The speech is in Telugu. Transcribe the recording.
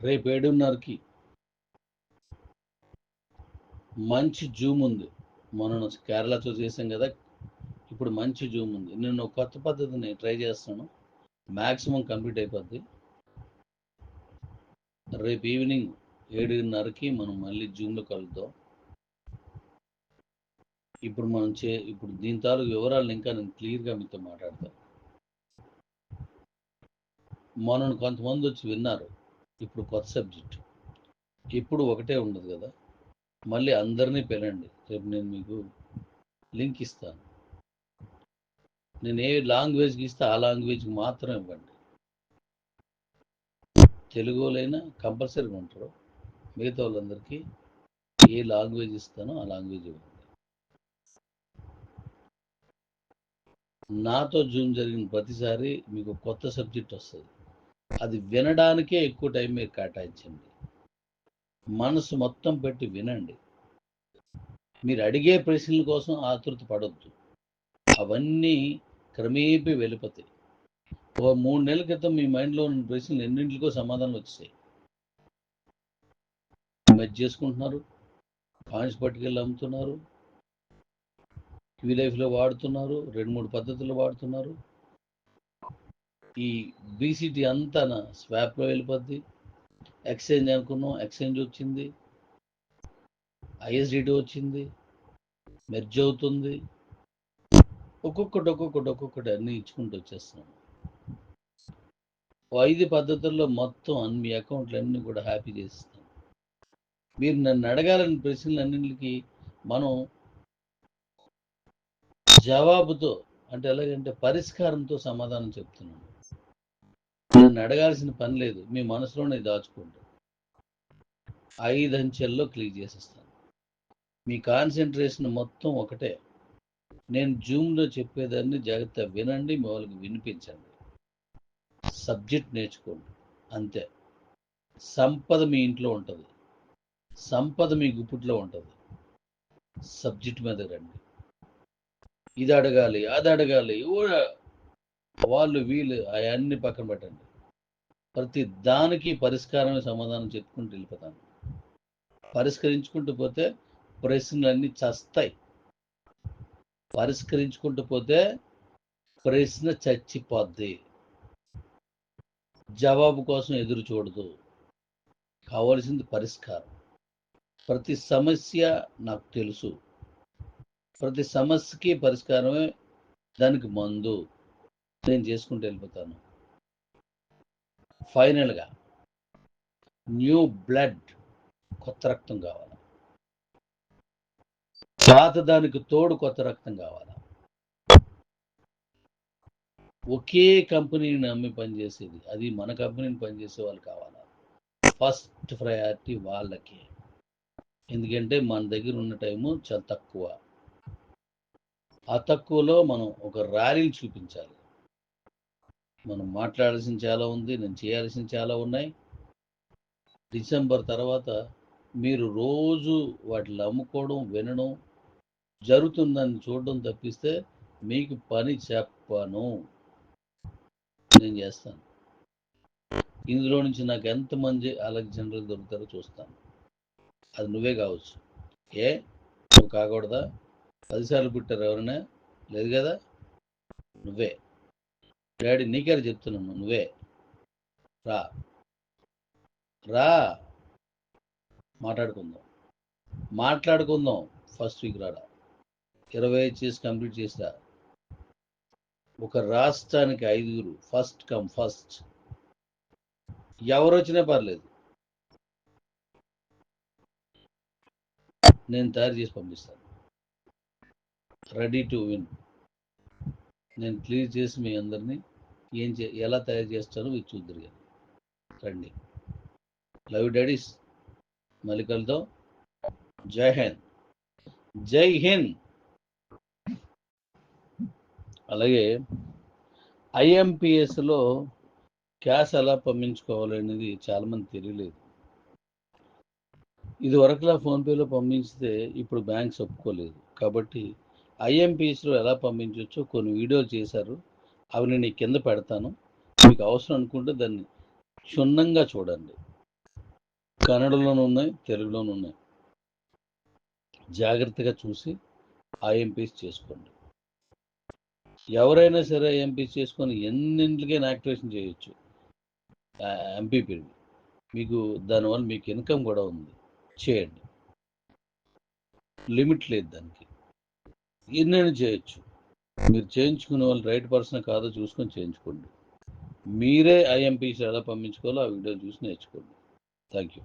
రేపు ఏడున్నరకి మంచి జూమ్ ఉంది. మొన్న కేరళతో చేసాం కదా ఇప్పుడు మంచి జూమ్ ఉంది. నేను కొత్త పద్ధతిని ట్రై చేస్తాను. మ్యాక్సిమం కంప్లీట్ అయిపోద్ది. రేపు ఈవినింగ్ ఏడున్నరకి మనం మళ్ళీ జూమ్లో కలుద్దాం. ఇప్పుడు మనం చే ఇప్పుడు దీని తాలూకు వివరాలు ఇంకా నేను క్లియర్గా మీతో మాట్లాడతాను. మనను కొంతమంది వచ్చి విన్నారు. ఇప్పుడు కొత్త సబ్జెక్ట్. ఇప్పుడు ఒకటే ఉండదు కదా. మళ్ళీ అందరినీ పిలండి రేపు నేను మీకు లింక్ ఇస్తాను. నేను ఏ లాంగ్వేజ్కి ఇస్తే ఆ లాంగ్వేజ్కి మాత్రం ఇవ్వండి. తెలుగు కంపల్సరీగా ఉంటారు. మిగతా వాళ్ళందరికీ ఏ లాంగ్వేజ్ ఇస్తానో ఆ లాంగ్వేజ్ ఇవ్వండి. నాతో జూమ్ జరిగిన ప్రతిసారి మీకు కొత్త సబ్జెక్ట్ వస్తుంది. అది వినడానికే ఎక్కువ టైం మీరు కేటాయించండి. మనసు మొత్తం పెట్టి వినండి. మీరు అడిగే ప్రశ్నల కోసం ఆతృత పడొద్దు. అవన్నీ క్రమేపీ వెళ్ళిపోతాయి. ఒక మూడు నెలల క్రితం మీ మైండ్లో ఉన్న ప్రశ్నలు ఎన్నింటికో సమాధానాలు వచ్చాయి మెచ్ చేసుకుంటున్నారు కాయిన్స్ పట్టుకెళ్ళి అమ్ముతున్నారు క్యూ లైఫ్లో వాడుతున్నారు రెండు మూడు పద్ధతులు వాడుతున్నారు. ఈ బీసీటీ అంతా స్వాప్లో వెళ్ళిపోద్ది. ఎక్స్చేంజ్ అనుకున్నాం ఎక్స్చేంజ్ వచ్చింది. ఐఎస్డిటీ వచ్చింది. మెర్జ్ అవుతుంది. ఒక్కొక్కటి ఒక్కొక్కటి ఒక్కొక్కటి అన్నీ ఇచ్చుకుంటూ వచ్చేస్తున్నాం. ఐదు పద్ధతుల్లో మొత్తం అన్ని మీ అకౌంట్లు అన్నీ కూడా హ్యాపీ చేస్తాం మీరు నన్ను అడగాలని ప్రశ్నలన్నింటికి మనం జవాబుతో అంటే ఎలాగంటే పరిష్కారంతో సమాధానం చెప్తున్నాను నన్ను అడగాల్సిన పని లేదు. మీ మనసులోనే దాచుకోండి ఐదు అంచెల్లో క్లిక్ చేసేస్తాను. మీ కాన్సన్ట్రేషన్ మొత్తం ఒకటే. నేను జూమ్లో చెప్పేదాన్ని జాగ్రత్త వినండి మీ వాళ్ళకి వినిపించండి. సబ్జెక్ట్ నేర్చుకోండి. అంతే. సంపద మీ ఇంట్లో ఉంటుంది. సంపద మీ గుప్పిట్లో ఉంటుంది. సబ్జెక్ట్ మీద రండి. ఇది అడగాలి అది అడగాలి వాళ్ళు వీళ్ళు అవన్నీ పక్కన పెట్టండి. ప్రతి దానికి పరిష్కారమే సమాధానం చెప్పుకుంటూ వెళ్ళిపోతాను పరిష్కరించుకుంటూ పోతే ప్రశ్నలన్నీ చస్తాయి. పరిష్కరించుకుంటూ పోతే ప్రశ్న చచ్చిపోద్ది. జవాబు కోసం ఎదురు చూడదు. కావలసింది పరిష్కారం. ప్రతి సమస్య నాకు తెలుసు. ప్రతి సమస్యకి పరిష్కారమే దానికి మందు. నేను చేసుకుంటూ వెళ్ళిపోతాను. ఫైనల్గా న్యూ బ్లడ్ కొత్త రక్తం కావాలి? పాత దానికి తోడు కొత్త రక్తం కావాలా? ఒకే కంపెనీని నమ్మి పనిచేసేది అది మన కంపెనీని పనిచేసే వాళ్ళు కావాలా? ఫస్ట్ ప్రయారిటీ వాళ్ళకి. ఎందుకంటే మన దగ్గర ఉన్న టైము చాలా తక్కువ. ఆ తక్కువలో మనం ఒక ర్యాలీని చూపించాలి. మనం మాట్లాడాల్సిన చాలా ఉంది నేను చేయాల్సిన చాలా ఉన్నాయి. డిసెంబర్ తర్వాత మీరు రోజు వాటిని అమ్ముకోవడం వినడం జరుగుతుందని చూడడం తప్పిస్తే మీకు పని చెప్పను. నేను చేస్తాను. ఇందులో నుంచి నాకు ఎంతమంది అలాగే దొరుకుతారో చూస్తాను. అది నువ్వే కావచ్చు. ఏ? నువ్వు కాకూడదా? పదిసార్లు పుట్టారు ఎవరైనా? లేదు కదా? నువ్వే. డాడీ నీకే చెప్తున్నాను నువ్వే. రా. రా. మాట్లాడుకుందాం. మాట్లాడుకుందాం. ఫస్ట్ వీక్ రాడా? ఇరవై ఐదు చేసి కంప్లీట్ చేసా ఒక రాష్ట్రానికి ఐదుగురు. First come first. ఎవరు వచ్చినా పర్లేదు. నేను తయారు చేసి పంపిస్తాను. రెడీ టు విన్ నేను క్లియర్ చేసి మీ అందరినీ ఏం చే ఎలా తయారు చేస్తానో మీకు చూద్దరు కానీ రండి. లవ్ డాడీస్ మళ్ళీ కలుద్దాం. జై హింద్. జై హింద్. అలాగే ఐఎంపిఎస్లో క్యాష్ ఎలా పంపించుకోవాలనేది చాలామంది తెలియలేదు. ఇది వరకులా ఫోన్పేలో పంపించితే ఇప్పుడు బ్యాంక్స్ ఒప్పుకోలేదు. కాబట్టి ఐఎంపిఎస్లో ఎలా పంపించవచ్చో కొన్ని వీడియోలు చేశారు. అవి నేను కింద పెడతాను. మీకు అవసరం అనుకుంటే దాన్ని క్షుణ్ణంగా చూడండి. కన్నడలోనూ ఉన్నాయి తెలుగులోనూ ఉన్నాయి. జాగ్రత్తగా చూసి ఐఎంపీస్ చేసుకోండి. ఎవరైనా సరే ఐఎంపీస్ చేసుకొని ఎన్నింటికైనా యాక్టివేషన్ చేయొచ్చు. ఎంపీపీ మీకు దానివల్ల మీకు ఇన్కమ్ కూడా ఉంది. చేయండి. లిమిట్ లేదు దానికి. ఎన్నైనా చేయొచ్చు. మీరు చేయించుకునే వాళ్ళు రైట్ పర్సన్ కాదో చూసుకొని చేయించుకోండి. మీరే ఐఎంపీస్ ఎలా పంపించుకోవాలో ఆ వీడియో చూసి నేర్చుకోండి. Thank you